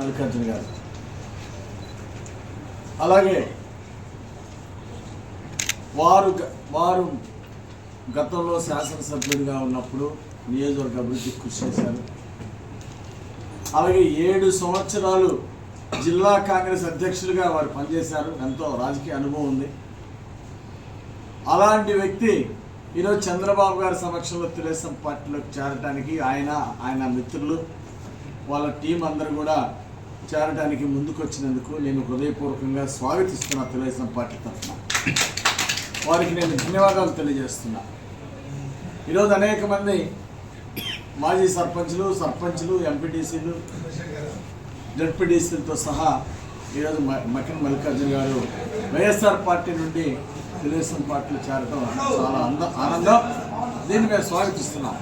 మల్లికార్జున గారు. అలాగే వారు వారు గతంలో శాసనసభ్యుడిగా ఉన్నప్పుడు నియోజకవర్గ అభివృద్ధికి కృషి చేశారు. అలాగే ఏడు సంవత్సరాలు జిల్లా కాంగ్రెస్ అధ్యక్షులుగా వారు పనిచేశారు. ఎంతో రాజకీయ అనుభవం ఉంది. అలాంటి వ్యక్తి ఈరోజు చంద్రబాబు గారి సమక్షంలో తెలుగుదేశం పార్టీలోకి చేరడానికి ఆయన ఆయన మిత్రులు వాళ్ళ టీం అందరూ కూడా చేరడానికి ముందుకొచ్చినందుకు నేను హృదయపూర్వకంగా స్వాగతిస్తున్నా తెలుగుదేశం పార్టీ తరఫున. వారికి నేను ధన్యవాదాలు తెలియజేస్తున్నా. ఈరోజు అనేక మంది మాజీ సర్పంచ్లు సర్పంచ్లు ఎంపీటీసీలు జడ్పీటీసీలతో సహా ఈరోజు మకిన మకిన్ మల్లికార్జున గారు వైఎస్ఆర్ పార్టీ నుండి తెలుగుదేశం పార్టీలో చేరడం చాలా అంద ఆనందం. దీన్ని మేము స్వాగతిస్తున్నాం.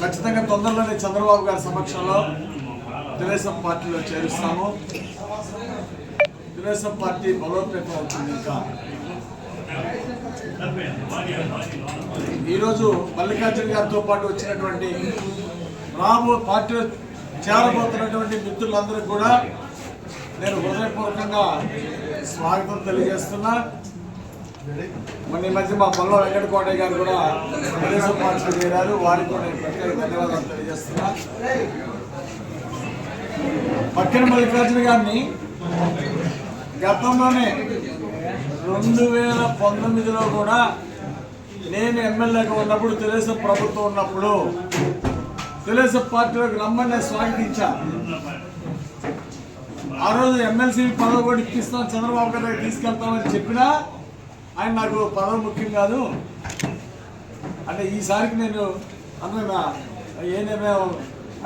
ఖచ్చితంగా తొందరలోనే చంద్రబాబు గారి సమక్షంలో తెలుగుదేశం పార్టీలో చేరుస్తాము. తెలుగుదేశం పార్టీ బలోపేతం అవుతుంది ఇంకా. ఈరోజు మల్లికార్జున గారితో పాటు వచ్చినటువంటి రాబో పార్టీలో చేరబోతున్నటువంటి మిత్రులందరూ కూడా నేను హృదయపూర్వకంగా స్వాగతం తెలియజేస్తున్నా. మొన్న ఈ మధ్య మా పొల్ల వెంకట కోటయ్య గారు కూడా తెలుగుదేశం పార్టీలో చేరారు. వారికి కూడా నేను ప్రత్యేక ధన్యవాదాలు తెలియజేస్తున్నా. పక్కన మల్లికార్జున గారిని గతంలోనే రెండు వేల పంతొమ్మిదిలో కూడా నేను ఎమ్మెల్యేగా ఉన్నప్పుడు తెలుగుదేశం ప్రభుత్వం ఉన్నప్పుడు తెలుగుదేశం పార్టీలోకి రమ్మని నేను స్వాగతించా ఆ రోజు ఎమ్మెల్సీ పదవి కూడా ఇప్పిస్తాం చంద్రబాబు గారి తీసుకెళ్తామని చెప్పినా ఆయన నాకు పదవి ముఖ్యం కాదు. అంటే ఈసారికి నేను అన్న ఏ నిర్ణయం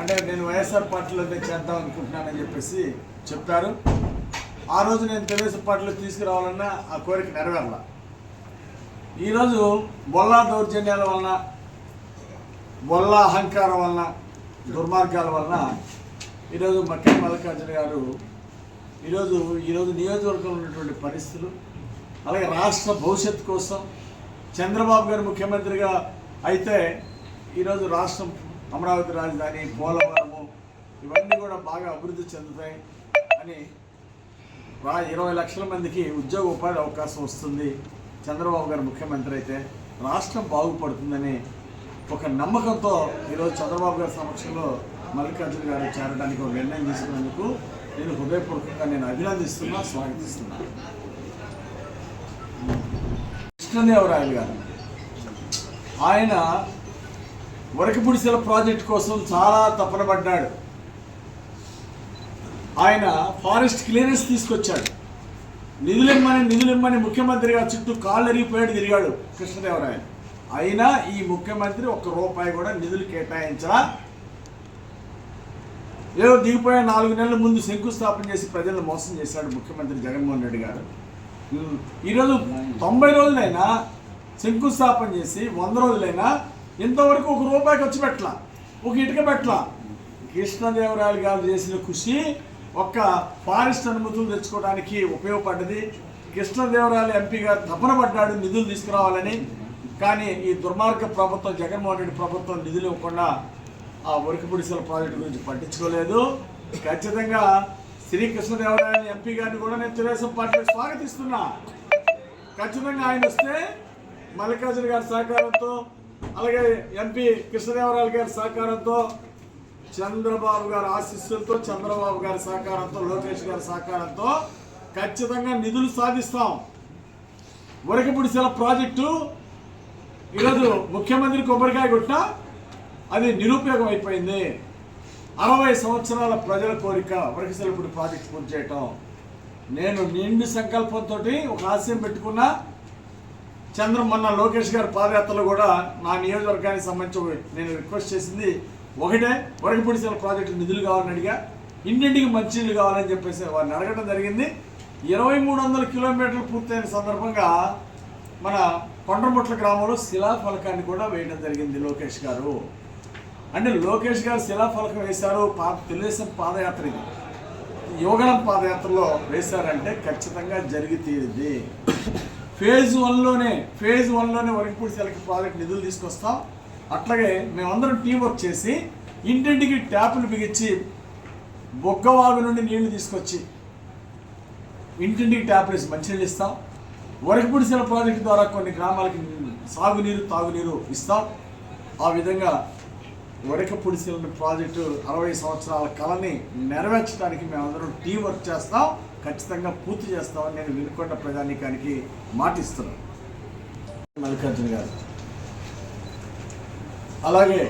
అంటే నేను వైఎస్ఆర్ పార్టీలోనే చేద్దాం అనుకుంటున్నానని చెప్పేసి చెప్పారు ఆ రోజు నేను తెలుగుదేశం పార్టీలో తీసుకురావాలన్నా ఆ కోరిక నెరవేరాల. ఈరోజు బొల్లా దౌర్జన్యాల వలన బొల్లా అహంకారం వలన దుర్మార్గాల వలన ఈరోజు మట్టి మల్లికార్జున గారు ఈరోజు ఈరోజు నియోజకవర్గంలో ఉన్నటువంటి పరిస్థితులు అలాగే రాష్ట్ర భవిష్యత్తు కోసం చంద్రబాబు గారు ముఖ్యమంత్రిగా అయితే ఈరోజు రాష్ట్రం అమరావతి రాజధాని పోలవరము ఇవన్నీ కూడా బాగా అభివృద్ధి చెందుతాయి అని రా ఇరవై లక్షల మందికి ఉద్యోగ ఉపాధి అవకాశం వస్తుంది. చంద్రబాబు గారు ముఖ్యమంత్రి అయితే రాష్ట్రం బాగుపడుతుందని ఒక నమ్మకంతో ఈరోజు చంద్రబాబు గారి సమక్షంలో మల్లికార్జున గారు చేరడానికి ఒక నిర్ణయం తీసుకున్నందుకు నేను హృదయపూర్వకంగా నేను అభినందిస్తున్నా స్వాగతిస్తున్నా. కృష్ణదేవరాయలు గారు. ఆయన వరకపుడిసెల ప్రాజెక్ట్ కోసం చాలా తపన పడ్డాడు. ఆయన ఫారెస్ట్ క్లియరెన్స్ తీసుకొచ్చాడు. నిధులిమ్మని నిధులిమ్మని ముఖ్యమంత్రిగా చుట్టూ కాళ్ళు ఎరిగిపోయాడు తిరిగాడు కృష్ణదేవరాయలు. అయినా ఈ ముఖ్యమంత్రి ఒక్క రూపాయి కూడా నిధులు కేటాయించరా ఏదో దిగిపోయే నాలుగు నెలల ముందు శంకుస్థాపన చేసి ప్రజలను మోసం చేశాడు ముఖ్యమంత్రి జగన్మోహన్ రెడ్డి గారు. ఈరోజు తొంభై రోజులైనా శంకుస్థాపన చేసి వంద రోజులైనా ఇంతవరకు ఒక రూపాయి ఖర్చు పెట్టలా ఒక ఇటుక పెట్టలా. కృష్ణదేవరాయలు గారు చేసిన కృషి ఒక్క ఫారెస్ట్ అనుమతులు తెచ్చుకోవడానికి ఉపయోగపడ్డది. కృష్ణదేవరాయలు ఎంపీ గారు తపన పడ్డాడు నిధులు తీసుకురావాలని. కానీ ఈ దుర్మార్గ ప్రభుత్వం జగన్మోహన్ రెడ్డి ప్రభుత్వం నిధులు ఇవ్వకుండా ఆ ఉరకపుడిసెల ప్రాజెక్టు గురించి పట్టించుకోలేదు. ఖచ్చితంగా శ్రీ కృష్ణదేవరాయలు ఎంపీ గారిని కూడా నేను తెలుగుదేశం పార్టీకి స్వాగతిస్తున్నా. ఖచ్చితంగా ఆయన వస్తే మల్లికార్జున గారి సహకారంతో అలాగే ఎంపీ కృష్ణదేవరాయలు గారి సహకారంతో చంద్రబాబు గారి ఆశీస్సులతో చంద్రబాబు గారి సహకారంతో లోకేష్ గారి సహకారంతో ఖచ్చితంగా నిధులు సాధిస్తాం. వరకపుడిసెల ప్రాజెక్టు ఈరోజు ముఖ్యమంత్రి కొబ్బరికాయ గుట్ట అది నిరుపయోగం అయిపోయింది. అరవై సంవత్సరాల ప్రజల కోరిక వరకశిలపుడి ప్రాజెక్ట్ పూర్తి చేయటం. నేను నిండు సంకల్పంతో ఒక ఆశయం పెట్టుకున్నా చంద్ర మొన్న లోకేష్ గారి పాదయాత్రలో కూడా నా నియోజకవర్గానికి సంబంధించి నేను రిక్వెస్ట్ చేసింది ఒకటే వరకపొడిసెల ప్రాజెక్టు నిధులు కావాలని అడిగా. ఇంటింటికి మంచినీళ్ళు కావాలని చెప్పేసి వారిని అడగడం జరిగింది. ఇరవై మూడు వందల కిలోమీటర్లు పూర్తయిన సందర్భంగా మన కొండ్రముట్ల గ్రామంలో శిలాఫలకాన్ని కూడా వేయడం జరిగింది లోకేష్ గారు. అంటే లోకేష్ గారు శిలాఫలకం వేశారు పా తెలుగుదేశం పాదయాత్ర ఇది. యువగణం పాదయాత్రలో వేశారంటే ఖచ్చితంగా జరిగి తీరింది ఫేజ్ వన్లోనే ఫేజ్ వన్లోనే వరకుపూడి సెలకి ప్రాజెక్ట్ నిధులు తీసుకొస్తాం. అట్లాగే మేమందరం టీం వర్క్ చేసి ఇంటింటికి ట్యాపులు బిగించి బొగ్గవాగు నుండి నీళ్ళు తీసుకొచ్చి ఇంటింటికి ట్యాపులు వేసి మంచినీళ్ళు ఇస్తాం. వరకపుడిసెల ప్రాజెక్టు ద్వారా కొన్ని గ్రామాలకి సాగునీరు తాగునీరు ఇస్తాం. ఆ విధంగా వరకపుడిసెల ప్రాజెక్టు అరవై సంవత్సరాల కళని నెరవేర్చడానికి మేమందరం టీం వర్క్ చేస్తాం. ఖచ్చితంగా పూర్తి చేస్తామని నేను వినుకొండ ప్రజానీకానికి మాటిస్తున్నాను. మల్లికార్జున గారు. అలాగే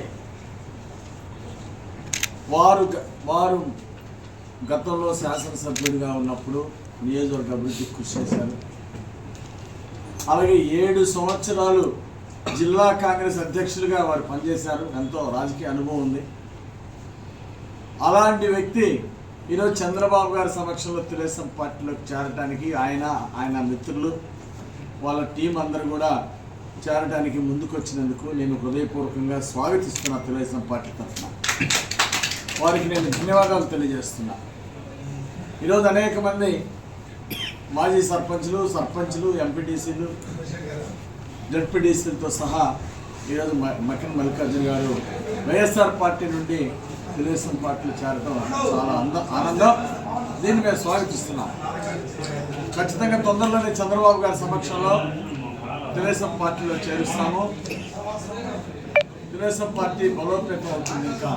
వారు వారు గతంలో శాసనసభ్యుడిగా ఉన్నప్పుడు నియోజకవర్గ అభివృద్ధికి కృషి చేశారు. అలాగే ఏడు సంవత్సరాలు జిల్లా కాంగ్రెస్ అధ్యక్షులుగా వారు పనిచేశారు. ఎంతో రాజకీయ అనుభవం ఉంది. అలాంటి వ్యక్తి ఈరోజు చంద్రబాబు గారి సమక్షంలో తెలుగుదేశం పార్టీలోకి చేరడానికి ఆయన ఆయన మిత్రులు వాళ్ళ టీం అందరూ కూడా చేరడానికి ముందుకొచ్చినందుకు నేను హృదయపూర్వకంగా స్వాగతిస్తున్నా తెలుగుదేశం పార్టీ తరఫున. వారికి నేను ధన్యవాదాలు తెలియజేస్తున్నా. ఈరోజు అనేక మంది మాజీ సర్పంచ్లు సర్పంచ్లు ఎంపీటీసీలు జడ్పీటీసీలతో సహా ఈరోజు మ- మకిన్ మల్లికార్జున గారు వైఎస్ఆర్ పార్టీ నుండి తెలుగుదేశం పార్టీలో చేరడం చాలా అంద ఆనందం. దీన్ని మేము స్వాగతిస్తున్నాం. ఖచ్చితంగా తొందరలోనే చంద్రబాబు గారి సమక్షంలో తెలుగుదేశం పార్టీలో చేరుస్తాము. తెలుగుదేశం పార్టీ బలోపేతం అవుతుంది ఇంకా.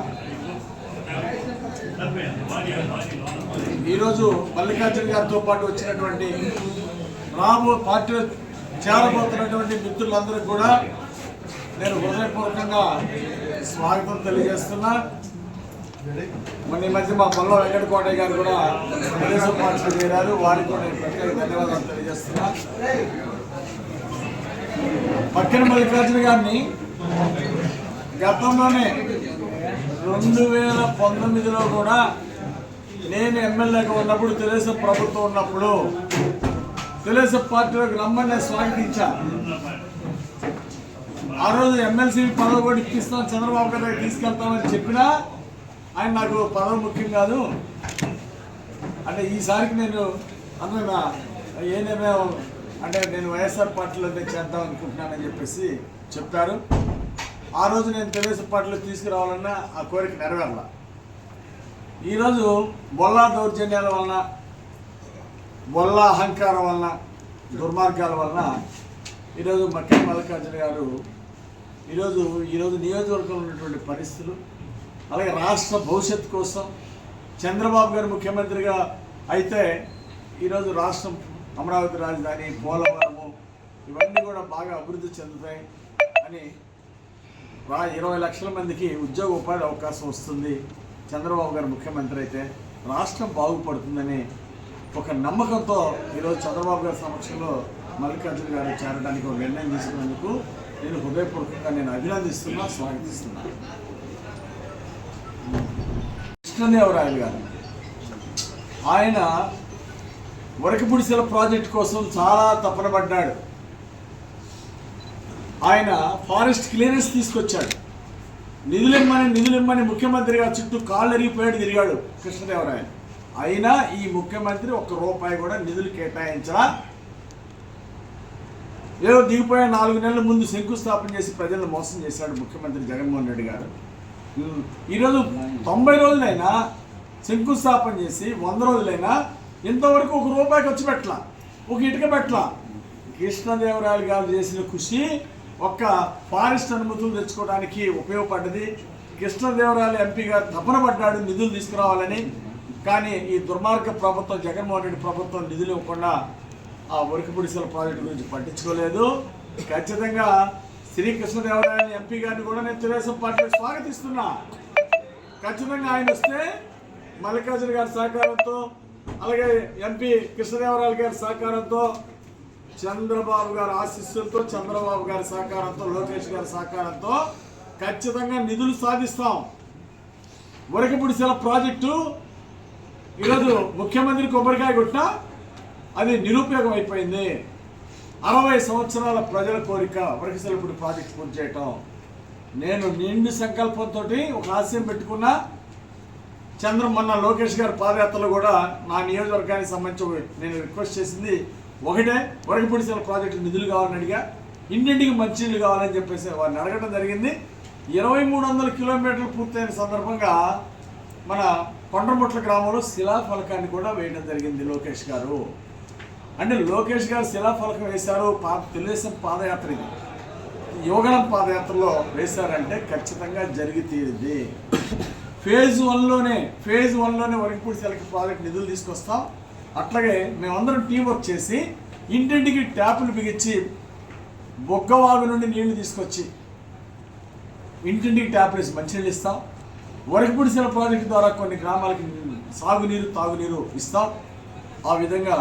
ఈరోజు మల్లికార్జున గారితో పాటు వచ్చినటువంటి రాబో పార్టీలో చేరబోతున్నటువంటి మిత్రులందరూ కూడా నేను హృదయపూర్వకంగా స్వాగతం తెలియజేస్తున్నా. మొన్న ఈ మధ్య మా పొల్ల వెంకటకోటయ్య గారు కూడా ప్రదేశం పార్టీలో చేరారు. వారికి కూడా ప్రత్యేక ధన్యవాదాలు తెలియజేస్తున్నా. పక్కన మల్లికార్జున గారిని గతంలోనే రెండు వేల పంతొమ్మిదిలో కూడా నేను ఎమ్మెల్యేగా ఉన్నప్పుడు తెలుగుదేశం ప్రభుత్వం ఉన్నప్పుడు తెలుగుదేశం పార్టీలోకి రమ్మని నేను స్వాగతించా. ఆ రోజు ఎమ్మెల్సీ పదవి కూడా ఇప్పిస్తాం చంద్రబాబు గారికి తీసుకెళ్తామని చెప్పినా ఆయన నాకు పదవి ముఖ్యం కాదు. అంటే ఈసారికి నేను అందులో ఏదేమో అంటే నేను వైఎస్ఆర్ పార్టీలో చేద్దాం అనుకుంటున్నానని చెప్పేసి చెప్తారు ఆ రోజు నేను తెలుగుదేశం పార్టీలో తీసుకురావాలన్నా ఆ కోరిక నెరవేరాల. ఈరోజు బొల్లా దౌర్జన్యాల వలన బొల్లా అహంకారం వలన దుర్మార్గాల వలన ఈరోజు మక్కే మల్లికార్జున గారు ఈరోజు ఈరోజు నియోజకవర్గంలో ఉన్నటువంటి పరిస్థితులు అలాగే రాష్ట్ర భవిష్యత్తు కోసం చంద్రబాబు గారు ముఖ్యమంత్రిగా అయితే ఈరోజు రాష్ట్రం అమరావతి రాజధాని పోలవరము ఇవన్నీ కూడా బాగా అభివృద్ధి చెందుతాయి అని రా ఇరవై లక్షల మందికి ఉద్యోగ ఉపాధి అవకాశం వస్తుంది చంద్రబాబు గారు ముఖ్యమంత్రి అయితే. రాష్ట్రం బాగుపడుతుందని ఒక నమ్మకంతో ఈరోజు చంద్రబాబు గారి సమక్షంలో మల్లికార్జున గారు చేరడానికి ఒక నిర్ణయం తీసుకున్నందుకు నేను హృదయపూర్వకంగా నేను అభినందిస్తున్నా స్వాగతిస్తున్నాను కృష్ణదేవరాయలు గారు. ఆయన వరకపుడిసెల ప్రాజెక్ట్ కోసం చాలా తపన పడ్డాడు. ఆయన ఫారెస్ట్ క్లియరెన్స్ తీసుకొచ్చాడు. నిధులిమ్మని నిధులిమ్మని ముఖ్యమంత్రి గారి చుట్టూ కాళ్ళు ఎరిగిపోయాడు తిరిగాడు కృష్ణదేవరాయలు. అయినా ఈ ముఖ్యమంత్రి ఒక్క రూపాయి కూడా నిధులు కేటాయించరా ఏదో దిగిపోయే నాలుగు నెలల ముందు శంకుస్థాపన చేసి ప్రజలను మోసం చేశాడు ముఖ్యమంత్రి జగన్మోహన్ రెడ్డి గారు. ఈరోజు తొంభై రోజులైనా శంకుస్థాపన చేసి వంద రోజులైనా ఇంతవరకు ఒక రూపాయి ఖర్చు పెట్టలా ఒక ఇటుక పెట్టలా. కృష్ణదేవరాయలు గారు చేసిన కృషి ఒక్క ఫారెస్ట్ అనుమతులు తెచ్చుకోవడానికి ఉపయోగపడ్డది. కృష్ణదేవరాయలు ఎంపీ గారు తపన పడ్డాడు నిధులు తీసుకురావాలని. కానీ ఈ దుర్మార్గ ప్రభుత్వం జగన్మోహన్ రెడ్డి ప్రభుత్వం నిధులు ఇవ్వకుండా ఆ ఉరికపుడిసెల ప్రాజెక్టు గురించి పట్టించుకోలేదు. ఖచ్చితంగా శ్రీకృష్ణదేవరాయలు ఎంపీ గారిని కూడా నేను తెలుగుదేశం పార్టీలో స్వాగతిస్తున్నా. ఖచ్చితంగా ఆయన వస్తే మల్లికార్జున గారి సహకారంతో అలాగే ఎంపీ కృష్ణదేవరాయలు గారి సహకారంతో చంద్రబాబు గారి ఆశీస్సులతో చంద్రబాబు గారి సహకారంతో లోకేష్ గారి సహకారంతో ఖచ్చితంగా నిధులు సాధిస్తాం. ఉరకపుడిసెల ప్రాజెక్టు ఈరోజు ముఖ్యమంత్రి కొబ్బరికాయ కొట్టినా అది నిరుపయోగం అయిపోయింది. అరవై సంవత్సరాల ప్రజల కోరిక వరకసలపూడి ప్రాజెక్ట్ పూర్తి చేయటం. నేను నిండు సంకల్పంతో ఒక ఆశయం పెట్టుకున్నా చంద్రమన్న లోకేష్ గారి పాదయాత్రలో కూడా నా నియోజకవర్గానికి సంబంధించి నేను రిక్వెస్ట్ చేసింది ఒకటే వరకపొడిసెల ప్రాజెక్టు నిధులు కావాలని అడిగా. ఇంటింటికి మంచినీళ్ళు కావాలని చెప్పేసి వారిని అడగడం జరిగింది. ఇరవై మూడు వందల కిలోమీటర్లు పూర్తయిన సందర్భంగా మన కొండముట్ల గ్రామంలో శిలాఫలకాన్ని కూడా వేయడం జరిగింది లోకేష్ గారు. అంటే లోకేష్ గారు శిలాఫలకం వేశారు పా తెలుగుదేశం పాదయాత్ర ఇది. యోగనం పాదయాత్రలో వేశారంటే ఖచ్చితంగా జరిగి తీరింది. ఫేజ్ వన్లోనే ఫేజ్ వన్లోనే వరకపూడి సెలకి ప్రాజెక్ట్ నిధులు తీసుకొస్తాం. అట్లాగే మేమందరం టీం వర్క్ చేసి ఇంటింటికి ట్యాపులు బిగించి బొగ్గవాగు నుండి నీళ్ళు తీసుకొచ్చి ఇంటింటికి ట్యాప్ వేసి మంచినీళ్ళు ఇస్తాం. వరకపుడిసిన ప్రాజెక్టు ద్వారా కొన్ని గ్రామాలకి సాగునీరు తాగునీరు ఇస్తాం. ఆ విధంగా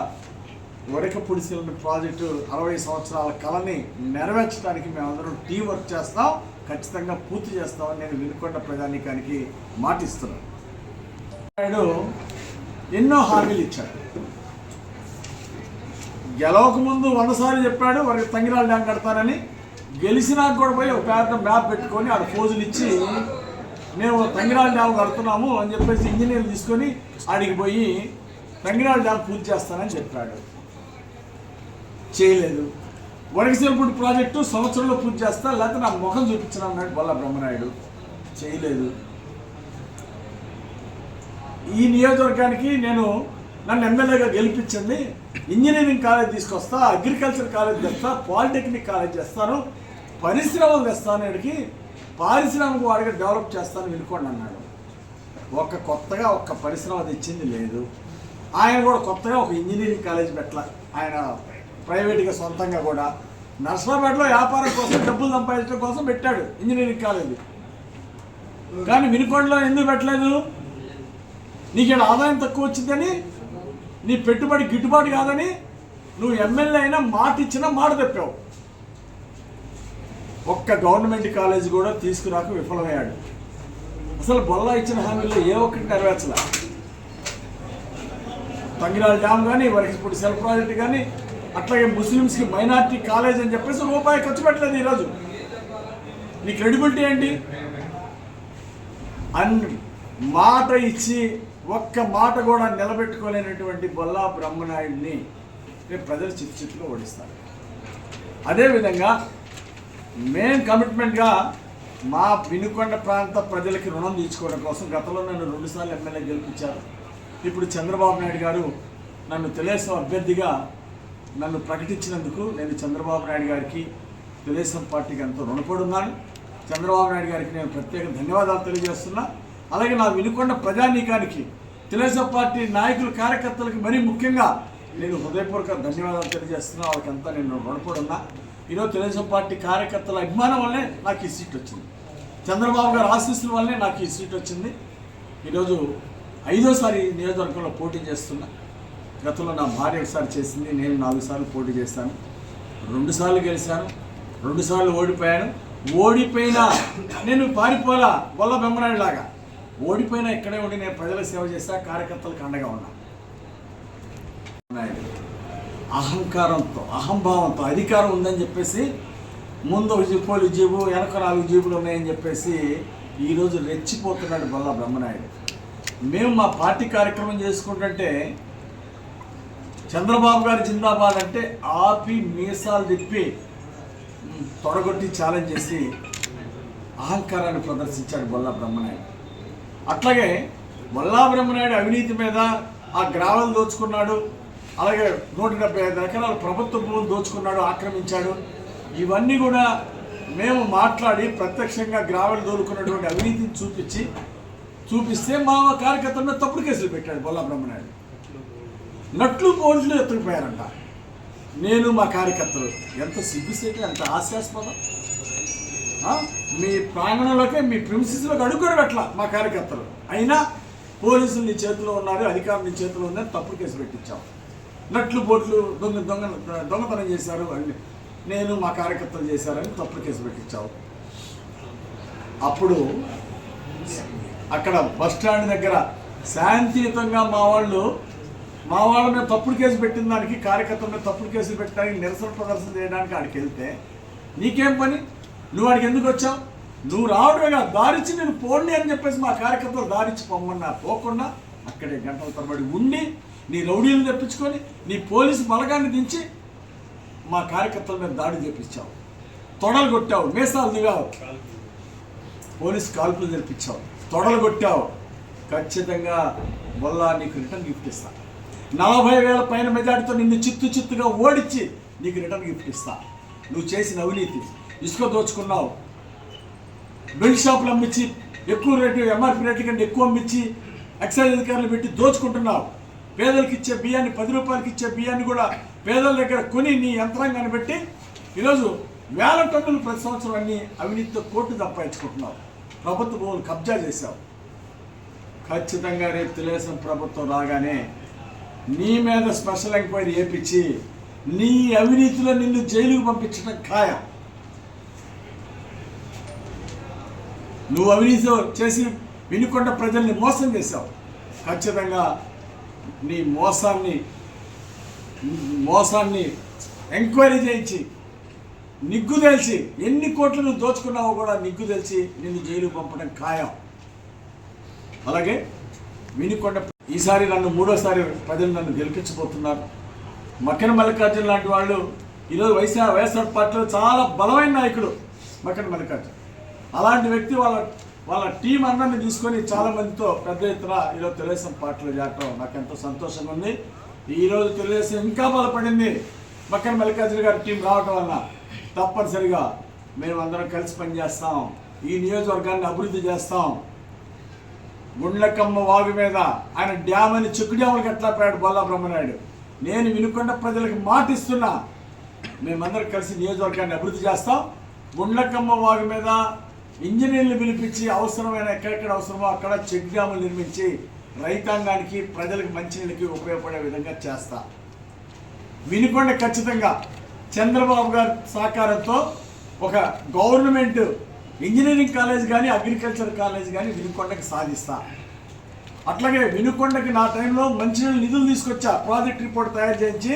వరకపుడిసిన ప్రాజెక్టు అరవై సంవత్సరాల కళని నెరవేర్చడానికి మేమందరం టీ వర్క్ చేస్తాం. ఖచ్చితంగా పూర్తి చేస్తామని నేను వినుకొండ ప్రజానీకానికి మాటిస్తున్నాను. నాయుడు ఎన్నో హామీలు ఇచ్చాడు. గెలవక ముందు వంద సార్లు చెప్పాడు వారికి తంగిరాలు డ్యాం కడతానని గెలిచినాక కూడా పోయి ఒక పెద్ద మ్యాప్ పెట్టుకొని ఆడ ఫోజులు ఇచ్చి మేము తంగిరాల డ్యాం కడుతున్నాము అని చెప్పేసి ఇంజనీర్లు తీసుకొని ఆడికి పోయి తంగిరాల డ్యాం పూర్తి చేస్తానని చెప్పాడు. చేయలేదు. వడగసేపుడు ప్రాజెక్టు సంవత్సరంలో పూర్తి చేస్తా లేకపోతే నా ముఖం చూపించను అన్నాడు బొల్ల బ్రహ్మనాయుడు. చేయలేదు. ఈ నియోజకవర్గానికి నేను నన్ను ఎమ్మెల్యేగా గెలిపించండి ఇంజనీరింగ్ కాలేజ్ తీసుకొస్తా అగ్రికల్చర్ కాలేజ్ తెస్తా పాలిటెక్నిక్ కాలేజ్ చేస్తాను పరిశ్రమలు తెస్తాను ఇక్కడికి పారిశ్రామిక వాడిగా డెవలప్ చేస్తాను వినుకోండి అన్నాడు. ఒక కొత్తగా ఒక్క పరిశ్రమ తెచ్చింది లేదు. ఆయన కూడా కొత్తగా ఒక ఇంజనీరింగ్ కాలేజ్ పెట్టాల. ఆయన ప్రైవేట్గా సొంతంగా కూడా. నర్సరాపేటలో వ్యాపారం కోసం డబ్బులు సంపాదించడం కోసం పెట్టాడు ఇంజనీరింగ్ కాలేజ్. కానీ వినుకొండలో ఎందుకు పెట్టలేదు? నీకు ఇక్కడ ఆదాయం తక్కువ వచ్చిందని నీ పెట్టుబడి గిట్టుబాటు కాదని నువ్వు ఎమ్మెల్యే అయినా మాట ఇచ్చినా మాట తెప్పావు. ఒక్క గవర్నమెంట్ కాలేజ్ కూడా తీసుకురాక విఫలమయ్యాడు. అసలు బొల్లా ఇచ్చిన హామీల్లో ఏ ఒక్కటి నెరవేర్చలే. తంగిరాల డ్యామ్ కానీ వరకిపూడి సెల్ ప్రాజెక్ట్ కానీ అట్లాగే ముస్లిమ్స్కి మైనార్టీ కాలేజ్ అని చెప్పేసి రూపాయి ఖర్చు పెట్టలేదు ఈరోజు. నీ క్రెడిబిలిటీ ఏంటి? అండ్ మాట ఇచ్చి ఒక్క మాట కూడా నిలబెట్టుకోలేనటువంటి బొల్లా బ్రహ్మనాయుడిని రేపు ప్రజలు చిత్తు చిత్తుగా ఓడిస్తారు. అదేవిధంగా మెయిన్ కమిట్మెంట్గా మా వినుకొండ ప్రాంత ప్రజలకి రుణం తీర్చుకోవడం కోసం గతంలో నన్ను రెండుసార్లు ఎమ్మెల్యే గెలిపించారు. ఇప్పుడు చంద్రబాబు నాయుడు గారు నన్ను తెలుగుదేశం అభ్యర్థిగా నన్ను ప్రకటించినందుకు నేను చంద్రబాబు నాయుడు గారికి తెలుగుదేశం పార్టీకి ఎంతో రుణపడి ఉన్నాను చంద్రబాబు నాయుడు గారికి నేను ప్రత్యేక ధన్యవాదాలు తెలియజేస్తున్నా. అలాగే నా వినుకొండ ప్రజానీకానికి తెలుగుదేశం పార్టీ నాయకులు కార్యకర్తలకు మరీ ముఖ్యంగా నేను హృదయపూర్వక ధన్యవాదాలు తెలియజేస్తున్నా. వాళ్ళకంతా నేను రుణపడి ఉన్నా ఈరోజు తెలుగుదేశం పార్టీ కార్యకర్తల అభిమానం వల్లే నాకు ఈ సీట్ వచ్చింది. చంద్రబాబు గారు ఆశీస్సుల వల్లే నాకు ఈ సీట్ వచ్చింది. ఈరోజు ఐదోసారి నియోజకవర్గంలో పోటీ చేస్తున్నా. గతంలో నా భార్య ఒకసారి చేసింది నేను నాలుగు సార్లు పోటీ చేశాను. రెండుసార్లు గెలిచాను రెండుసార్లు ఓడిపోయాను. ఓడిపోయినా నేను పారిపోలా వల్ల బెమ్మనాయుడు లాగా ఓడిపోయినా ఇక్కడే ఉండి నేను ప్రజలకు సేవ చేస్తా కార్యకర్తలకు అండగా ఉన్నా. అహంకారంతో అహంభావంతో అధికారం ఉందని చెప్పేసి ముందు ఒక జీపు జీబు వెనక నాలుగు జీబులు ఉన్నాయని చెప్పేసి ఈరోజు రెచ్చిపోతున్నాడు బల్లా బ్రహ్మనాయుడు. మేము మా పార్టీ కార్యక్రమం చేసుకుంటుంటే చంద్రబాబు గారు జిందాబాద్ అంటే ఆపి మీసాలు తిప్పి తొడగొట్టి ఛాలెంజ్ చేసి అహంకారాన్ని ప్రదర్శించాడు బొల్లా బ్రహ్మనాయుడు. అట్లాగే బొల్లా బ్రహ్మనాయుడు అవినీతి మీద ఆ గ్రావెల్ దోచుకున్నాడు అలాగే నూట డెబ్బై ఐదు ఎకరాల ప్రభుత్వ భూములు దోచుకున్నాడు ఆక్రమించాడు. ఇవన్నీ కూడా మేము మాట్లాడి ప్రత్యక్షంగా గ్రావెల్ దోలుకున్నటువంటి అవినీతిని చూపించి చూపిస్తే మా కార్యకర్తల మీద తప్పుడు కేసులు పెట్టాడు బొల్లా బ్రహ్మనాయుడు. నట్లు కోట్లు ఎత్తుకుపోయారంట. నేను మా కార్యకర్తలు. ఎంత సిగ్గుసేటి ఎంత హాస్యాస్పదం? మీ ప్రాంగణంలోకే మీ ప్రిన్సిస్లోకి అడుగుడు పెట్టల మా కార్యకర్తలు? అయినా పోలీసులు నీ చేతిలో ఉన్నారు అధికారం నీ చేతిలో ఉందని తప్పుడు కేసు పెట్టించాం. నట్లు బోట్లు దొంగ దొంగ దొంగతనం చేశారు అని నేను మా కార్యకర్తలు చేశారని తప్పుడు కేసు పెట్టించావు అప్పుడు అక్కడ బస్ స్టాండ్ దగ్గర శాంతియుతంగా మా వాళ్ళు మా వాళ్ళ మీద తప్పుడు కేసు పెట్టిన దానికి కార్యకర్తల మీద తప్పుడు కేసులు పెట్టడానికి నిరసన ప్రదర్శన చేయడానికి ఆడికి వెళ్తే నీకేం పని? నువ్వు ఆడికి ఎందుకు వచ్చావు? నువ్వు రావడమేగా దారిచ్చి నేను పోండి అని చెప్పేసి మా కార్యకర్తలు దారిచ్చి పొమ్మన్నా పోకుండా అక్కడే గంటల తరబడి ఉండి నీ రౌడీలు తెప్పించుకొని నీ పోలీసు బలగాన్ని దించి మా కార్యకర్తల మీద దాడి చేపించావు. తొడలు కొట్టావు మేసాలు దిగావు. పోలీస్ కాల్పులు తెప్పించావు తొడలు కొట్టావు. ఖచ్చితంగా మళ్ళా నీకు రిటర్న్ గిఫ్ట్ ఇస్తా. నలభై వేల పైన మెజార్టీతో నిన్ను చిత్తు చిత్తుగా ఓడించి నీకు రిటర్న్ గిఫ్ట్ ఇస్తా. నువ్వు చేసిన అవినీతి ఇసుక దోచుకున్నావు. బెల్ట్ షాపులు అమ్మించి ఎక్కువ రేటు ఎంఆర్పి రేట్ల కంటే ఎక్కువ అమ్మించి ఎక్సైజ్ అధికారులు పెట్టి దోచుకుంటున్నావు. పేదలకు ఇచ్చే బియ్యాన్ని పది రూపాయలకి ఇచ్చే బియ్యాన్ని కూడా పేదల దగ్గర కొని నీ యంత్రాంగాన్ని పెట్టి ఈరోజు వేల టన్నులు ప్రతి సంవత్సరం అన్ని అవినీతితో కోర్టు సంపాదించుకుంటున్నావు ప్రభుత్వ భూములు కబ్జా చేశావు. ఖచ్చితంగా రేపు తెలుగుదేశం ప్రభుత్వం రాగానే నీ మీద స్పెషల్ ఎంక్వైరీ చేపించి నీ అవినీతిలో నిన్ను జైలుకు పంపించడం ఖాయం. నువ్వు అవినీతి చేసి వినుకొండ ప్రజల్ని మోసం చేశావు. ఖచ్చితంగా నీ మోసాన్ని మోసాన్ని ఎంక్వైరీ చేయించి నిగ్గు తెలిసి ఎన్ని కోట్లు నువ్వు దోచుకున్నావో కూడా నిగ్గు తెలిసి నిన్ను జైలుకు పంపడం ఖాయం. అలాగే వినుకొండ ఈసారి నన్ను మూడోసారి ప్రజలు నన్ను గెలిపించబోతున్నారు. మక్కన మల్లికార్జున లాంటి వాళ్ళు ఈరోజు వైఎస్ఆర్ వైఎస్ఆర్ పార్టీలో చాలా బలమైన నాయకుడు మక్కన మల్లికార్జున. అలాంటి వ్యక్తి వాళ్ళ వాళ్ళ టీం అందరిని తీసుకొని చాలా మందితో పెద్ద ఎత్తున ఈరోజు తెలుగుదేశం పార్టీలో చేరటం నాకు ఎంతో సంతోషంగా ఉంది. ఈరోజు తెలుగుదేశం ఇంకా బలపడింది మక్కన మల్లికార్జున గారి టీం రావటం వలన తప్పనిసరిగా మేము అందరం కలిసి పనిచేస్తాం. ఈ నియోజకవర్గాన్ని అభివృద్ధి చేస్తాం. గుండ్లకమ్మ వాగు మీద ఆయన డ్యామ్ అని చెక్కు డ్యాములు కట్టలేపాడు బొల్లా బ్రహ్మనాయుడు? నేను వినుకొండ ప్రజలకు మాటిస్తున్నా మేమందరం కలిసి నియోజకవర్గాన్ని అభివృద్ధి చేస్తాం. గుండ్లకమ్మ వాగు మీద ఇంజనీర్లు పిలిపించి అవసరమైన ఎక్కడెక్కడ అవసరమో అక్కడ చెక్ డ్యాములు నిర్మించి రైతాంగానికి ప్రజలకు మంచినీళ్ళకి ఉపయోగపడే విధంగా చేస్తా. వినుకొండ ఖచ్చితంగా చంద్రబాబు గారి సహకారంతో ఒక గవర్నమెంట్ ఇంజనీరింగ్ కాలేజ్ కానీ అగ్రికల్చర్ కాలేజ్ కానీ వినుకొండకి సాధిస్తా. అట్లాగే వినుకొండకి నా టైంలో మంచి నిధులు తీసుకొచ్చా. ప్రాజెక్ట్ రిపోర్ట్ తయారు చేయించి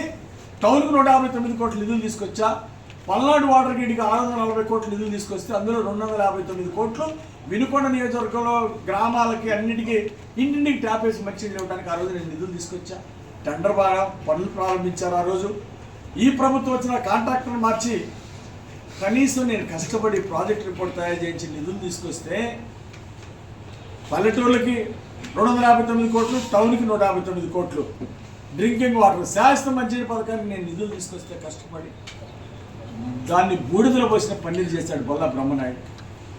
టౌన్కి నూట యాభై తొమ్మిది కోట్ల నిధులు తీసుకొచ్చా. పల్నాడు వాటర్ గ్రిడ్కి ఆరు వందల నలభై కోట్ల నిధులు తీసుకొస్తే అందులో రెండు వందల యాభై తొమ్మిది కోట్లు వినుకొండ నియోజకవర్గంలో గ్రామాలకి అన్నిటికీ ఇంటింటికి ట్యాప్ వేసి మంచి ఇవ్వడానికి ఆ రోజు నేను నిధులు తీసుకొచ్చా. టెండర్ బాగా పనులు ప్రారంభించారు ఆ రోజు. ఈ ప్రభుత్వం వచ్చిన కాంట్రాక్టర్ని మార్చి కనీసం నేను కష్టపడి ప్రాజెక్ట్ రిపోర్ట్ తయారు చేయించి నిధులు తీసుకొస్తే పల్లెటూళ్ళకి రెండు వందల యాభై తొమ్మిది కోట్లు టౌన్కి నూట యాభై తొమ్మిది కోట్లు. డ్రింకింగ్ వాటర్ శాశ్వత మంచినీటి పథకాన్ని నేను నిధులు తీసుకొస్తే కష్టపడి దాన్ని బూడిదలో పోసిన పన్నీరు చేశాడు బొల్లా బ్రహ్మనాయుడు.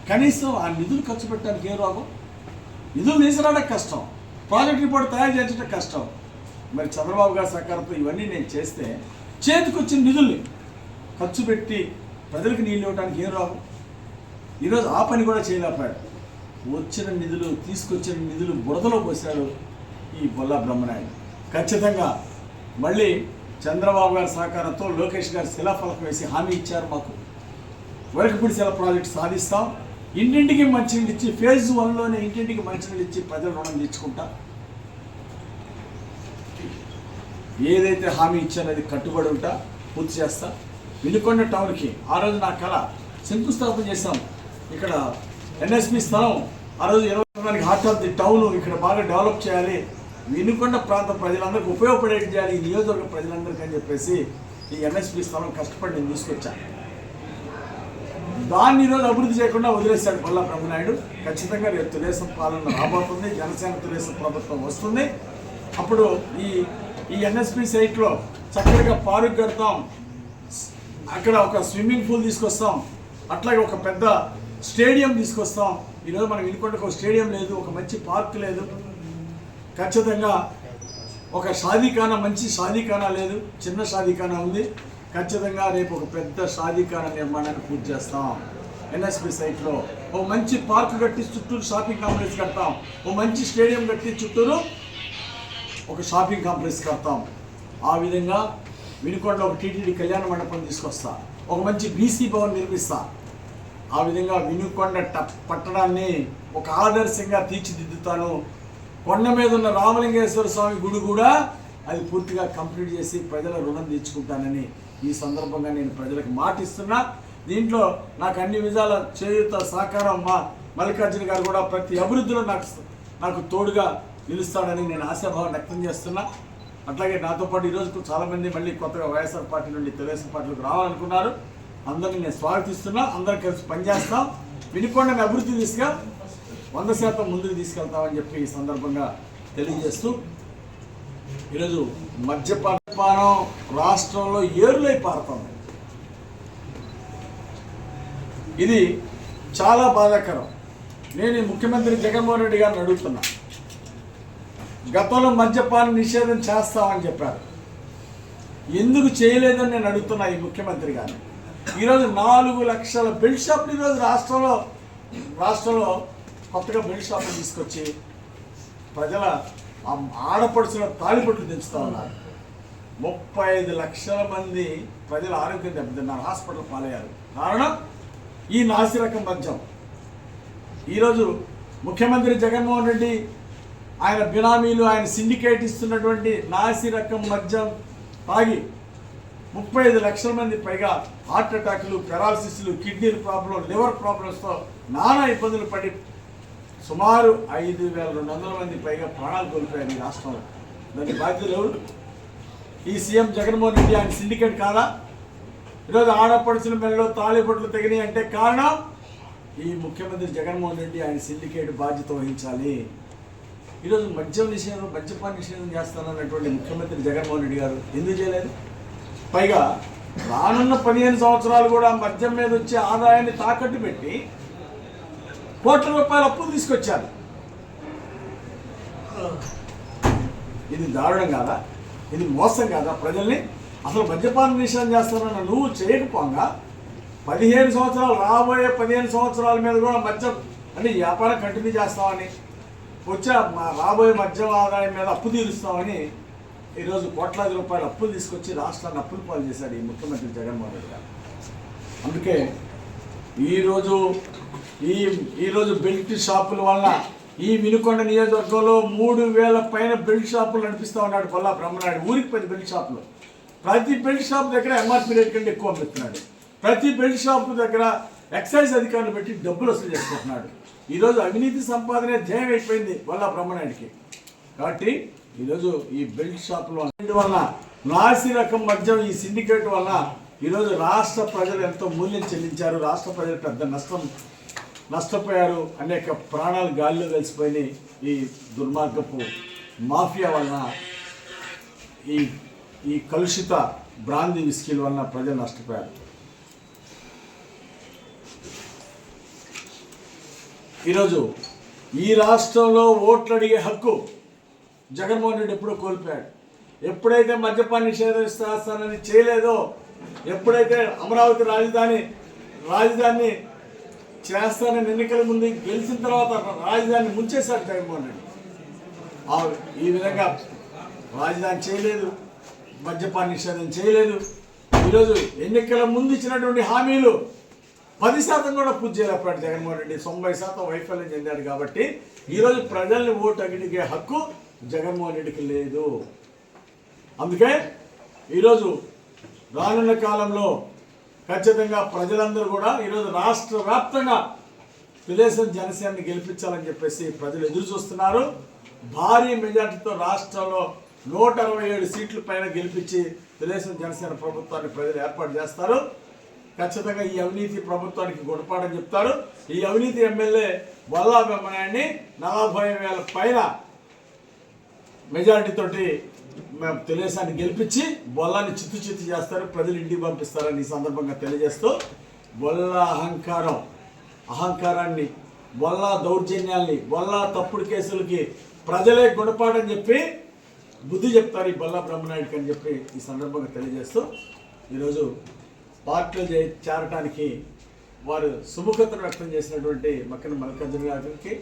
కనీసం ఆ నిధులు ఖర్చు పెట్టడానికి ఏ రోగం నిధులు తీసుకురావడం కష్టం. ప్రాజెక్ట్ రిపోర్ట్ తయారు చేయించడం కష్టం. మరి చంద్రబాబు గారి సహకారంతో ఇవన్నీ నేను చేస్తే చేతికొచ్చిన నిధుల్ని ఖర్చు పెట్టి ప్రజలకు నీళ్ళు ఇవ్వడానికి ఏం రావు. ఈరోజు ఆ పని కూడా చేయలేకపోయాడు. వచ్చిన నిధులు తీసుకొచ్చిన నిధులు బురదలో పోశాడు ఈ బొల్లా బ్రహ్మనాయుడు. ఖచ్చితంగా మళ్ళీ చంద్రబాబు గారి సహకారంతో లోకేష్ గారు శిలాఫలకం వేసి హామీ ఇచ్చారు మాకు. వరకపూడి శిల ప్రాజెక్ట్ సాధిస్తాం. ఇంటింటికి మంచినీళ్ళు ఇచ్చి ఫేజ్ వన్లోనే ఇంటింటికి మంచినీళ్ళు ఇచ్చి ప్రజలు రుణం తెచ్చుకుంటా ఏదైతే హామీ ఇచ్చానో అది కట్టుబడి ఉంటా పూర్తి చేస్తా. వినుకొండ టౌన్కి ఆ రోజు నా కళ శంకుస్థాపన చేశాం. ఇక్కడ ఎన్ఎస్పి స్థలం ఆ రోజు ఇరవై మందికి హార్ట్ ఆఫ్ ది టౌన్ ఇక్కడ బాగా డెవలప్ చేయాలి. వినుకొండ ప్రాంత ప్రజలందరికీ ఉపయోగపడేది చేయాలి ఈ నియోజకవర్గ ప్రజలందరికీ అని చెప్పేసి ఈ ఎన్ఎస్పి స్థలం కష్టపడి నేను తీసుకొచ్చాను. దాన్ని ఈరోజు అభివృద్ధి చేయకుండా వదిలేశాడు బొల్లా బ్రహ్మనాయుడు ఖచ్చితంగా రేపు తెలుగుదేశం పాలన రాబోతుంది జనసేన తెలుగుదేశం ప్రభుత్వం వస్తుంది. అప్పుడు ఈ ఈ ఎన్ఎస్పి సైట్లో చక్కగా పార్క్ అక్కడ ఒక స్విమ్మింగ్ పూల్ తీసుకొస్తాం. అట్లాగే ఒక పెద్ద స్టేడియం తీసుకొస్తాం. ఈరోజు మనం వినుకొండకు ఒక స్టేడియం లేదు ఒక మంచి పార్క్ లేదు. ఖచ్చితంగా ఒక షాదీఖానా మంచి షాదీఖానా లేదు చిన్న షాదీఖానా ఉంది. ఖచ్చితంగా రేపు ఒక పెద్ద షాదీఖానా నిర్మాణాన్ని పూర్తి చేస్తాం. ఎన్ఎస్పి సైట్లో ఓ మంచి పార్క్ కట్టి చుట్టూరు షాపింగ్ కాంప్లెక్స్ కడతాం. ఓ మంచి స్టేడియం కట్టి చుట్టూరు ఒక షాపింగ్ కాంప్లెక్స్ కడతాం. ఆ విధంగా వినుకొండ ఒక టీటీడీ కళ్యాణ మండపం తీసుకొస్తా. ఒక మంచి బీసీ భవన్ నిర్మిస్తా. ఆ విధంగా వినుకొండ ట- పట్టణాన్ని ఒక ఆదర్శంగా తీర్చిదిద్దుతాను. కొండ మీద ఉన్న రామలింగేశ్వర స్వామి గుడి కూడా అది పూర్తిగా కంప్లీట్ చేసి ప్రజల రుణం తీర్చుకుంటానని ఈ సందర్భంగా నేను ప్రజలకు మాటిస్తున్నా. దీంట్లో నాకు అన్ని విధాల చేయుత సహకారం మా మల్లికార్జున గారు కూడా ప్రతి అభివృద్ధిలో నాకు నాకు తోడుగా నిలుస్తాడని నేను ఆశాభావం వ్యక్తం చేస్తున్నా. అట్లాగే నాతో పాటు ఈరోజు చాలామంది మళ్ళీ కొత్తగా వైఎస్ఆర్ పార్టీ నుండి తెలుగుదేశం పార్టీలకు రావాలనుకున్నారు. అందరినీ నేను స్వాగతిస్తున్నా. అందరం కలిసి పనిచేస్తాం. వినుకొండని అభివృద్ధి దిశగా వంద శాతం ముందుకు తీసుకెళ్తామని చెప్పి ఈ సందర్భంగా తెలియజేస్తూ ఈరోజు మద్యపానం రాష్ట్రంలో ఏరులై పారుతుంది. ఇది చాలా బాధాకరం. నేను ఈ ముఖ్యమంత్రి జగన్మోహన్ రెడ్డి గారిని అడుగుతున్నా. గతంలో మద్యపాన నిషేధం చేస్తామని చెప్పారు. ఎందుకు చేయలేదని నేను అడుగుతున్నా ఈ ముఖ్యమంత్రి గారు. ఈరోజు నాలుగు లక్షల బెల్ట్ షాపులు ఈరోజు రాష్ట్రంలో రాష్ట్రంలో కొత్తగా బెల్ట్ షాపులు తీసుకొచ్చి ప్రజల ఆ ఆడపడుచుల తాలిపట్లు తెంచుతా ఉన్నారు. ముప్పై ఐదు లక్షల మంది ప్రజల ఆరోగ్యం దెబ్బతిన్నారు హాస్పిటల్ పాలయ్యారు. కారణం ఈ నాసిరకం మద్యం. ఈరోజు ముఖ్యమంత్రి జగన్మోహన్ రెడ్డి ఆయన బినామీలు ఆయన సిండికేట్ ఇస్తున్నటువంటి నాసి రకం మద్యం తాగి ముప్పై ఐదు లక్షల మంది పైగా హార్ట్ అటాక్లు పెరాలసిస్లు కిడ్నీ ప్రాబ్లం లివర్ ప్రాబ్లమ్స్తో నానా ఇబ్బందులు పడి సుమారు ఐదు వేల రెండు వందల మంది పైగా ప్రాణాలు కోల్పోయారు ఈ రాష్ట్రంలో. దానికి బాధ్యతలు ఎవరు? ఈ సీఎం జగన్మోహన్ రెడ్డి ఆయన సిండికేట్ కాదా? ఈరోజు ఆడపడుచుల మెడలో తాళిబొట్లు తెగినాయి అంటే కారణం ఈ ముఖ్యమంత్రి జగన్మోహన్ రెడ్డి ఆయన సిండికేట్ బాధ్యత వహించాలి. ఈరోజు మద్యం నిషేధం మద్యపాన నిషేధం చేస్తానన్నటువంటి ముఖ్యమంత్రి జగన్మోహన్ రెడ్డి గారు ఎందుకు చేయలేదు? పైగా రానున్న పదిహేను సంవత్సరాలు కూడా మద్యం మీద వచ్చే ఆదాయాన్ని తాకట్టు పెట్టి కోట్ల రూపాయల అప్పులు తీసుకొచ్చారు. ఇది దారుణం కాదా? ఇది మోసం కాదా ప్రజల్ని? అసలు మద్యపాన నిషేధం చేస్తానన్న నువ్వు చేయకపోగా పదిహేను సంవత్సరాలు రాబోయే పదిహేను సంవత్సరాల మీద కూడా మద్యం అంటే వ్యాపారం కంటిన్యూ చేస్తామని వచ్చే మా- రాబోయే మద్యం ఆదాయం మీద అప్పు తీరుస్తామని ఈరోజు కోట్లాది రూపాయలు అప్పులు తీసుకొచ్చి రాష్ట్రాన్ని అప్పులు పాలు చేశాడు ఈ ముఖ్యమంత్రి జగన్మోహన్ రెడ్డి గారు. అందుకే ఈరోజు ఈ ఈరోజు బెల్ట్ షాపుల వల్ల ఈ వినుకొండ నియోజకవర్గంలో మూడు వేల పైన బెల్ట్ షాపులు నడిపిస్తూ ఉన్నాడు కొల్లా బ్రహ్మనాయుడు ఊరికి పది బెల్ట్ షాపులు. ప్రతి బెల్ట్ షాప్ దగ్గర ఎంఆర్పీ రేట్ కంటే ఎక్కువ అమ్ముతున్నాడు. ప్రతి బెల్ట్ షాప్ దగ్గర ఎక్సైజ్ అధికారులు పెట్టి డబ్బులు వసూలు చేసుకుంటున్నాడు ఈరోజు అవినీతి సంపాదనే ధ్యేయం అయిపోయింది వల్ల బ్రహ్మనాయుడికి. కాబట్టి ఈరోజు ఈ బెల్ట్ షాప్లో వల్ల వలన నాసి రకం మద్యం ఈ సిండికేట్ వల్ల ఈరోజు రాష్ట్ర ప్రజలు ఎంతో మూల్యం చెల్లించారు. రాష్ట్ర ప్రజలు పెద్ద నష్టం నష్టపోయారు. అనేక ప్రాణాలు గాలిలో కలిసిపోయినాయి ఈ దుర్మార్గపు మాఫియా వలన. ఈ ఈ కలుషిత బ్రాంది విస్కీల వలన ప్రజలు నష్టపోయారు. ఈరోజు ఈ రాష్ట్రంలో ఓట్లు అడిగే హక్కు జగన్మోహన్ రెడ్డి ఎప్పుడో కోల్పోయాడు. ఎప్పుడైతే మద్యపాన నిషేధం చేస్తానని చేయలేదో ఎప్పుడైతే అమరావతి రాజధాని రాజధాని చేస్తానని ఎన్నికల ముందు గెలిచిన తర్వాత రాజధాని ముంచేశాడు జగన్మోహన్ రెడ్డి. ఈ విధంగా రాజధాని చేయలేదు మద్యపాన నిషేధం చేయలేదు. ఈరోజు ఎన్నికల ముందు ఇచ్చినటువంటి హామీలు పది శాతం కూడా పూర్తి చేయలేకపోయాడు జగన్మోహన్ రెడ్డి. తొంభై శాతం వైఫల్యం చెందాడు కాబట్టి ఈరోజు ప్రజల్ని ఓటు అడిగే హక్కు జగన్మోహన్ రెడ్డికి లేదు. అందుకే ఈరోజు రానున్న కాలంలో ఖచ్చితంగా ప్రజలందరూ కూడా ఈరోజు రాష్ట్ర వ్యాప్తంగా తెలుగుదేశం జనసేనని గెలిపించాలని చెప్పేసి ప్రజలు ఎదురు చూస్తున్నారు. భారీ మెజార్టీతో రాష్ట్రంలో నూట అరవై ఏడు సీట్ల పైన గెలిపించి తెలుగుదేశం జనసేన ప్రభుత్వాన్ని ప్రజలు ఏర్పాటు చేస్తారు. ఖచ్చితంగా ఈ అవినీతి ప్రభుత్వానికి గుణపాఠం చెప్తారు. ఈ అవినీతి ఎమ్మెల్యే వల్లా బెమ్మనాయుడిని నలభై వేల పైన మెజారిటీతోటి మేము తెలుగుదేశాన్ని గెలిపించి బొల్లాన్ని చిత్తు చిత్తు చేస్తారు ప్రజలు ఇంటికి పంపిస్తారని ఈ సందర్భంగా తెలియజేస్తూ బొల్ల అహంకారం అహంకారాన్ని బొల్ల దౌర్జన్యాల్ని బొల్ల తప్పుడు కేసులకి ప్రజలే గుణపాఠం చెప్పి బుద్ధి చెప్తారు ఈ బొల్ల బ్రహ్మనాయుడికి అని చెప్పి ఈ సందర్భంగా తెలియజేస్తూ ఈరోజు పార్టీలో చే- చేరటానికి వారు సుముఖతను వ్యక్తం చేసినటువంటి మక్కన మల్లికార్జున గారికి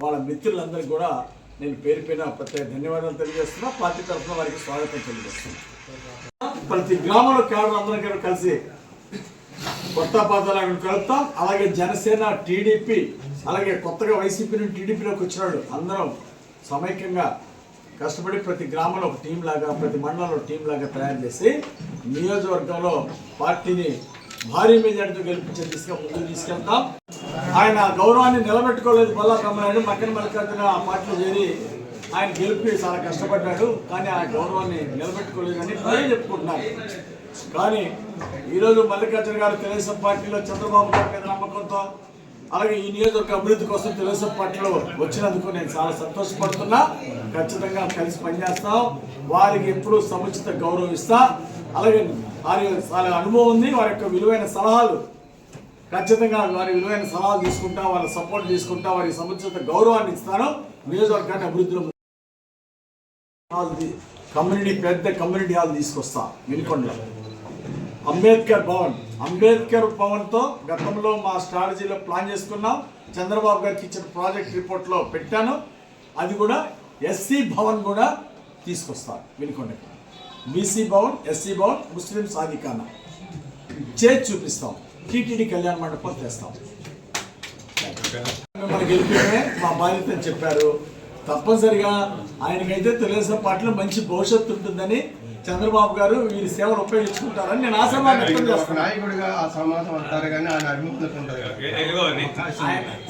వాళ్ళ మిత్రులందరికీ కూడా నేను పేరు పైన ప్రత్యేక ధన్యవాదాలు తెలియజేస్తున్నా. పార్టీ తరఫున వారికి స్వాగతం తెలియజేస్తున్నా. ప్రతి గ్రామంలో కేవలం అందరం కలిసి కొత్త పాదాలను కలుపుతాం అలాగే జనసేన టీడీపీ అలాగే కొత్తగా వైసీపీ నుండి టీడీపీలోకి వచ్చినాడు అందరం సమైక్యంగా కష్టపడి ప్రతి గ్రామంలో ఒక టీం లాగా ప్రతి మండలంలో టీం లాగా తయారు చేసి నియోజకవర్గంలో పార్టీని భారీ మెజార్టీతో గెలిపించే దిశగా ముందుకు తీసుకెళ్తాం. ఆయన గౌరవాన్ని నిలబెట్టుకోలేదు బల్లా బ్రహ్మనాయుడు. మక్కన మల్లికార్జున ఆ పార్టీలో చేరి ఆయన గెలిపి చాలా కష్టపడ్డాడు. కానీ ఆ గౌరవాన్ని నిలబెట్టుకోలేదు అని ప్రజలు చెప్పుకుంటున్నారు. కానీ ఈరోజు మల్లికార్జున గారు తెలుగుదేశం పార్టీలో చంద్రబాబు గారి మీద నమ్మకంతో అలాగే ఈ నియోజకవర్గ అభివృద్ధి కోసం తెలుగుదేశం పార్టీలో వచ్చినందుకు నేను చాలా సంతోషపడుతున్నా. ఖచ్చితంగా కలిసి పనిచేస్తాం. వారికి ఎప్పుడూ సముచిత గౌరవం ఇస్తా. అలాగే వారి వాళ్ళ అనుభవం ఉంది. వారి యొక్క విలువైన సలహాలు ఖచ్చితంగా వారి విలువైన సలహాలు తీసుకుంటా వాళ్ళ సపోర్ట్ తీసుకుంటా వారికి సముచిత గౌరవాన్ని ఇస్తాను. నియోజకవర్గాన్ని అభివృద్ధిలో కమ్యూనిటీ పెద్ద కమ్యూనిటీ హాల్ తీసుకొస్తా. వినుకొండలో. అంబేద్కర్ భవన్. అంబేద్కర్ భవన్తో గతంలో మా స్ట్రాటజీలో ప్లాన్ చేసుకున్నాం. చంద్రబాబు గారికి ఇచ్చిన ప్రాజెక్ట్ రిపోర్ట్లో పెట్టాను. అది కూడా ఎస్సీ భవన్ కూడా తీసుకొస్తాను వినుకోండి బీసీ భవన్ ఎస్సీ భవన్ ముస్లిం సాధికాన చేసి చూపిస్తాం. టీటీడీ కళ్యాణ మండపం తెస్తాం. మిమ్మల్ని గెలిపితే మా బాధ్యత అని చెప్పారు. తప్పనిసరిగా ఆయనకైతే తెలుగుదేశం పార్టీలో మంచి భవిష్యత్తు ఉంటుందని చంద్రబాబు గారు వీరి సేవలు ఉపయోగించుకుంటారని నేను ఆశాభావం వ్యక్తం చేస్తున్నాను. నాయకుడిగా ఆ సమాజం అంటారు కానీ ఆయన అభిముఖత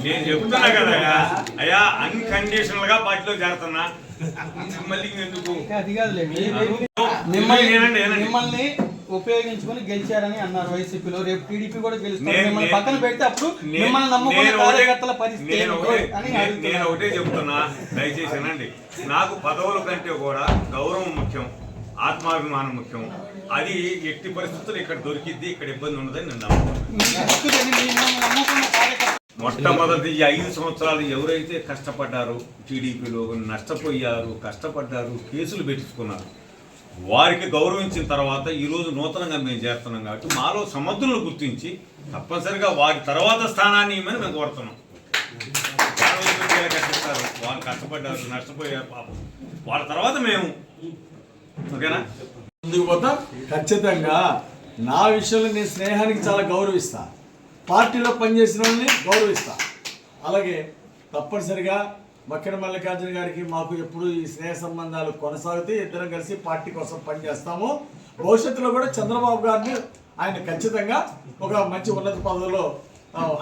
నేను చెప్తున్నా కదా అయ్యా. అన్కండిషనల్గా పార్టీలో చేరుతున్నా. మళ్ళీ ఎందుకు? అది మిమ్మల్ని ఉపయోగించుకొని గెలిచారని అన్నారు వైసీపీలో. రేపు టీడీపీ కూడా గెలుస్తారు. నేను- మిమ్మల్ని పక్కన పెడితే అప్పుడు మిమ్మల్ని ఒకటే- కార్యకర్తల పరిస్థితి నేను ఒకటే- అని నే- నేను అడుగుతున్నారు. ఒకటే చెప్తున్నా. దయచేసి నాకు పదవుల కంటే కూడా గౌరవం ముఖ్యం. ఆత్మాభిమానం ముఖ్యం. అది ఎట్టి పరిస్థితులు ఇక్కడ దొరికిద్ది ఇక్కడ ఇబ్బంది ఉండదని నేను నమ్ముతున్నాను. మొట్టమొదటి ఐదు సంవత్సరాలు ఎవరైతే కష్టపడ్డారో టీడీపీలో నష్టపోయారు కష్టపడ్డారు కేసులు పెట్టించుకున్నారు వారికి గౌరవించిన తర్వాత ఈరోజు నూతనంగా మేము చేస్తున్నాం కాబట్టి మాలో సమర్థులను గుర్తించి తప్పనిసరిగా వారి తర్వాత స్థానాన్ని ఇవ్వమని మేము కోరుతున్నాం. వాళ్ళ వాళ్ళు కష్టపడ్డారు నష్టపోయారు పాపం. వాళ్ళ తర్వాత మేము ఓకేనా? ముందుకు పోతా? ఖచ్చితంగా నా విషయంలో నేను స్నేహానికి చాలా గౌరవిస్తా. పార్టీలో పనిచేసిన వాళ్ళని గౌరవిస్తా. అలాగే తప్పనిసరిగా మక్కిన మల్లికార్జున గారికి మాకు ఎప్పుడు ఈ స్నేహ సంబంధాలు కొనసాగుతాయి ఇద్దరం కలిసి పార్టీ కోసం పనిచేస్తాము. భవిష్యత్తులో కూడా చంద్రబాబు గారిని ఆయన ఖచ్చితంగా ఒక మంచి ఉన్నత పదవిలో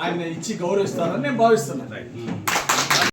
ఆయన ఇచ్చి గౌరవిస్తారని నేను భావిస్తున్నాను.